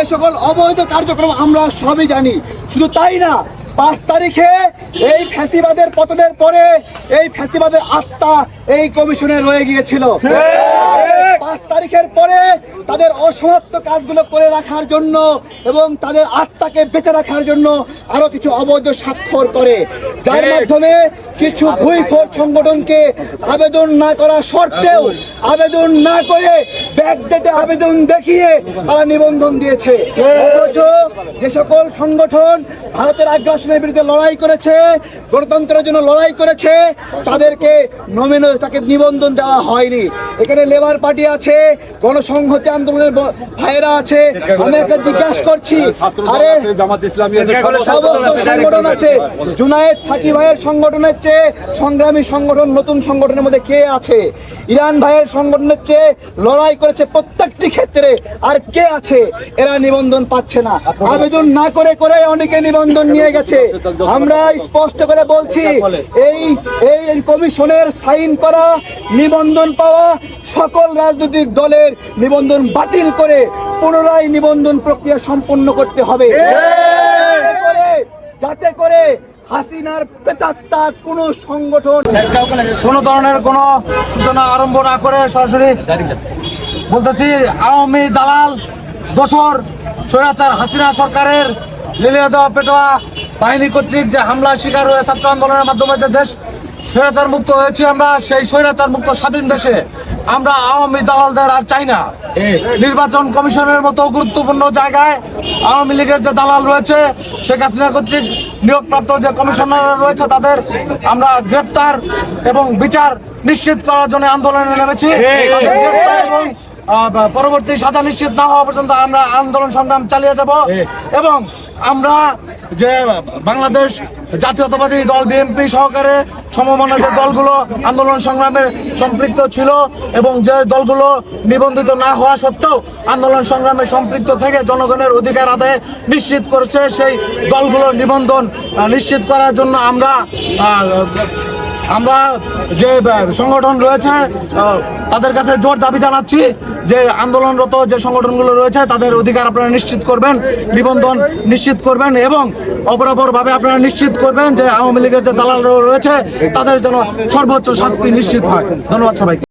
এই সকল অবৈধ কার্যক্রম আমরা সবই জানি। শুধু তাই না, পাঁচ তারিখে এই ফ্যাসিবাদের পতনের পরে এই ফ্যাসিবাদের আত্মা এই কমিশনে রয়ে গিয়েছিল। পাঁচ তারিখের পরে তাদের অসমাপ্ত কাজগুলো করে রাখার জন্য এবং তাদের আত্মাকে বেঁচে রাখার জন্য আরও কিছু অবৈধ স্বাক্ষর করে। যার মাধ্যমে কিছু ভুইফোর সংগঠনকে আবেদন না করা সত্ত্বেও আবেদন না করে ব্যাকডেটে আবেদন দেখিয়ে তারা নিবন্ধন দিয়েছে। অথচ যে সকল সংগঠন ভারতের আগ্রাসনের বিরুদ্ধে লড়াই করেছে গণতন্ত্রের জন্য লড়াই করেছে তাদেরকে নমিন তাকে নিবন্ধন দেওয়া হয়নি। এখানে লেবার পার্টি আছে গণসংহতি আন্দোলনের ভাইয়েরা আছে আমি একটা জিজ্ঞাসা করছি আরে জামাত ইসলামী সংগঠন আছে জুনায়েদ থাকি ভাইয়ের সংগঠনের চেয়ে সংগ্রামী সংগঠন নতুন সংগঠনের মধ্যে কে আছে ইরান ভাইয়ের সংগঠনের চেয়ে লড়াই করেছে প্রত্যেকটি ক্ষেত্রে আর কে আছে এরা নিবন্ধন পাচ্ছে না আবেদন না করে করে অনেকে নিবন্ধন নিয়ে গেছে আমরা স্পষ্ট করে বলছি এই এই কমিশনের সাইন করা নিবন্ধন পাওয়া সকল রাজনৈতিক দলের নিবন্ধন বাতিল করে পুনরায় নিবন্ধন প্রক্রিয়া সম্পন্ন করতে হবে। যাতে করে হাসিনার প্রেতাত্মা কোনো সংগঠন কোনো ধরনের কোনো সূচনা আরম্ভ না করে সরাসরি বলতেছি আওয়ামী দালাল দোসর স্বৈরাচার হাসিনা সরকারের লিলিয়া দেওয়া পেটোয়া বাহিনী কর্তৃক যে হামলার শিকার হয়ে ছাত্র আন্দোলনের মাধ্যমে যে দেশ স্বৈরাচার মুক্ত হয়েছি আমরা সেই স্বৈরাচার মুক্ত স্বাধীন দেশে আমরা আওয়ামী দালালদের আর চাই না। নির্বাচন কমিশনের মতো গুরুত্বপূর্ণ জায়গায় আওয়ামী লীগের যে দালাল রয়েছে শেখ হাসিনা কর্তৃক নিয়োগপ্রাপ্ত যে কমিশনাররা রয়েছে তাদের আমরা গ্রেপ্তার এবং বিচার নিশ্চিত করার জন্য আন্দোলনে নেমেছি। গ্রেপ্তার এবং পরবর্তী সাজা নিশ্চিত না হওয়া পর্যন্ত আমরা আন্দোলন সংগ্রাম চালিয়ে যাব। এবং আমরা যে বাংলাদেশ জাতীয়তাবাদী দল বিএনপি সহকারে সমমনা যে দলগুলো আন্দোলন সংগ্রামে সম্পৃক্ত ছিল এবং যে দলগুলো নিবন্ধিত না হওয়া সত্ত্বেও আন্দোলন সংগ্রামে সম্পৃক্ত থেকে জনগণের অধিকার আদায় নিশ্চিত করছে, সেই দলগুলোর নিবন্ধন নিশ্চিত করার জন্য আমরা আমরা যে সংগঠন রয়েছে তাদের কাছে জোর দাবি জানাচ্ছি যে আন্দোলনরত যে সংগঠনগুলো রয়েছে, তাদের অধিকার আপনারা নিশ্চিত করবেন, নিবন্ধন নিশ্চিত করবেন এবং অপরাপরভাবে আপনারা নিশ্চিত করবেন যে আওয়ামী লীগের যে দালাল রয়েছে, তাদের যেন সর্বোচ্চ শাস্তি নিশ্চিত হয়। ধন্যবাদ সবাইকে।